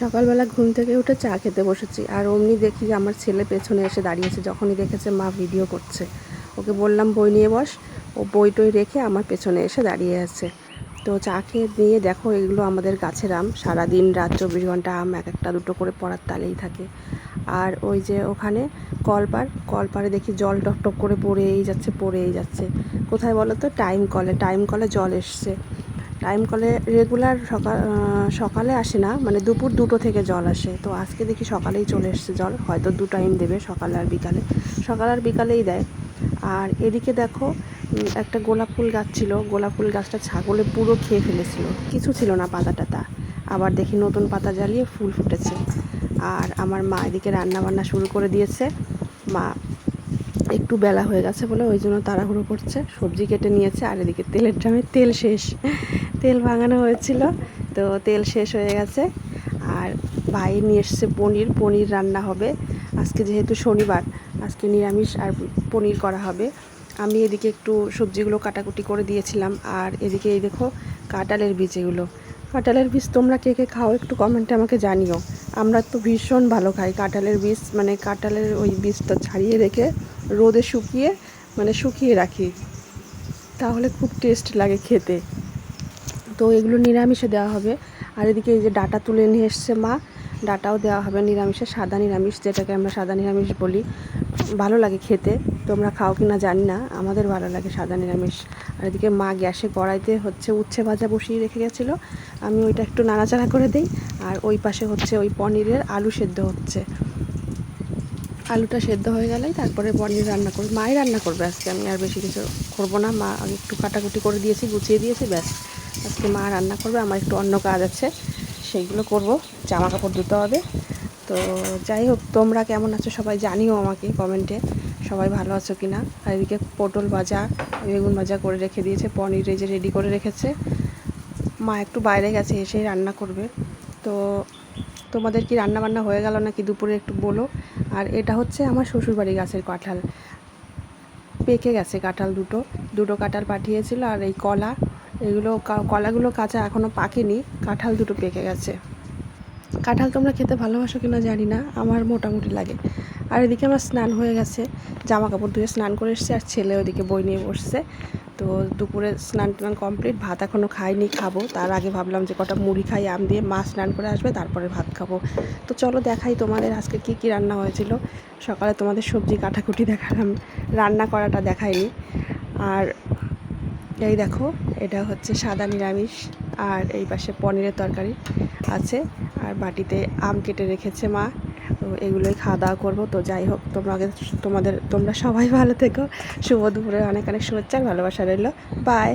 সকালবেলা ঘুম থেকে উঠে চা খেতে বসেছি। আর অমনি দেখি আমার ছেলে পেছনে এসে দাঁড়িয়েছে যখনই দেখেছে মা ভিডিও করছে। ওকে বললাম, বই নিয়ে বস। ও বই টই রেখে আমার পেছনে এসে দাঁড়িয়ে আছে। তো চা খেয়ে দিয়ে দেখো, এগুলো আমাদের গাছের আম। সারাদিন রাত চব্বিশ ঘণ্টা আম এক একটা দুটো করে পড়ার তালেই থাকে। আর ওই যে ওখানে কলপার, কলপারে দেখি জল টপ টপ করে পড়েই যাচ্ছে পড়েই যাচ্ছে। কোথায় বলো তো? টাইম কলে টাইম কলে জল এসছে। টাইম কলে রেগুলার সকাল সকালে আসে না মানে দুপুর দুটো থেকে জল আসে। তো আজকে দেখি সকালেই চলে এসছে জল, হয়তো দু টাইম দেবে সকাল আর বিকালে। সকাল আর বিকালেই দেয়। আর এদিকে দেখো একটা গোলাপ ফুল গাছ ছিল। গোলাপ ফুল গাছটা ছাগলে পুরো খেয়ে ফেলেছিল। কিছু ছিল না পাতা টাতা আবার দেখি নতুন পাতা জ্বালিয়ে ফুল ফুটেছে। আর আমার মা এদিকে রান্না বান্না শুরু করে দিয়েছে। মা একটু বেলা হয়ে গেছে বলে ওই জন্য তাড়াহুড়ো করছে। সবজি কেটে নিয়েছে আর এদিকে তেলের ড্রামে তেল শেষ। তেল ভাঙানো হয়েছিল, তো তেল শেষ হয়ে গেছে। আর ভাই নিয়ে এসছে পনির। পনির রান্না হবে। আজকে যেহেতু শনিবার, আজকে নিরামিষ আর পনির করা হবে। আমি এদিকে একটু সবজিগুলো কাটাকুটি করে দিয়েছিলাম। আর এদিকে এই দেখো কাঁঠালের বীজ এগুলো। কাঁঠালের বীজ তোমরা কে কে খাও একটু কমেন্টে আমাকে জানিও। আমরা তো ভীষণ ভালো খাই কাঁঠালের বীজ। মানে কাঁঠালের ওই বীজটা ছাড়িয়ে রেখে রোদে শুকিয়ে মানে শুকিয়ে রাখি। তাহলে খুব টেস্ট লাগে খেতে। তো এগুলো নিরামিষে দেওয়া হবে। আর এদিকে এই যে ডাটা তুলে নিয়ে এসছে মা, ডাটাও দেওয়া হবে নিরামিষে, সাদা নিরামিষ, যেটাকে আমরা সাদা নিরামিষ বলি। ভালো লাগে খেতে। তোমরা খাও কি না জানি না, আমাদের ভালো লাগে সাদা নিরামিষ। আর এদিকে মা গ্যাসে কড়াইতে হচ্ছে উচ্ছে ভাজা বসিয়ে রেখে গেছিল। আমি ওইটা একটু নাড়াচাড়া করে দিই। আর ওই পাশে হচ্ছে ওই পনিরের আলু সেদ্ধ হচ্ছে। আলুটা সেদ্ধ হয়ে গেলেই তারপরে পনির রান্না করব। মাই রান্না করবে আজকে, আমি আর বেশি কিছু করব না। মা আমি একটু কাটাকুটি করে দিয়েছি, গুছিয়ে দিয়েছি, ব্যাস। আজকে মা রান্না করবে, আমার একটু অন্য কাজ আছে, সেইগুলো করব। জামা কাপড় ধুতে হবে। তো যাই হোক, তোমরা কেমন আছো সবাই জানিও আমাকে কমেন্টে, সবাই ভালো আছো কি না আর এদিকে পটল ভাজা, বেগুন ভাজা করে রেখে দিয়েছে, পনির এই যে রেডি করে রেখেছে। মা একটু বাইরে গেছে, এসেই রান্না করবে। তো তোমাদের কি রান্না বান্না হয়ে গেল নাকি দুপুরে একটু বলো। আর এটা হচ্ছে আমার শ্বশুরবাড়ি গাছের কাঁঠাল। পেকে গেছে কাঁঠাল দুটো। দুটো কাঁঠাল পাঠিয়েছিল আর এই কলা। এগুলো কলাগুলো কাঁচা এখনও পাকেনি। কাঁঠাল দুটো পেকে গেছে। কাঁঠাল তোমরা খেতে ভালোবাসো কিনা জানি না, আমার মোটামুটি লাগে। আর এদিকে আমার স্নান হয়ে গেছে। জামা কাপড় ধুয়ে স্নান করে এসছে আর ছেলে ওদিকে বই নিয়ে বসছে। তো দুপুরে স্নান টান কমপ্লিট ভাত এখনও খাইনি, খাব। তার আগে ভাবলাম যে কটা মুড়ি খাই, আম দিয়ে মা স্নান করে আসবে, তারপরে ভাত খাব। তো চলো দেখাই তোমাদের আজকে কি কি রান্না হয়েছিল। সকালে তোমাদের সবজি কাটাকুটি দেখালাম, রান্না করাটা দেখাইনি। আর এই দেখো, এটা হচ্ছে সাদা নিরামিষ, আর এই পাশে পনিরের তরকারি আছে। আর বাটিতে আম কেটে রেখেছে মা। তো এগুলোই খাওয়া দাওয়া করব। তো যাই হোক তোমরা আগে তোমাদের, তোমরা সবাই ভালো থেকো। শুভ দুপুরে অনেক অনেক শুভেচ্ছা ভালোবাসা রইল। বাই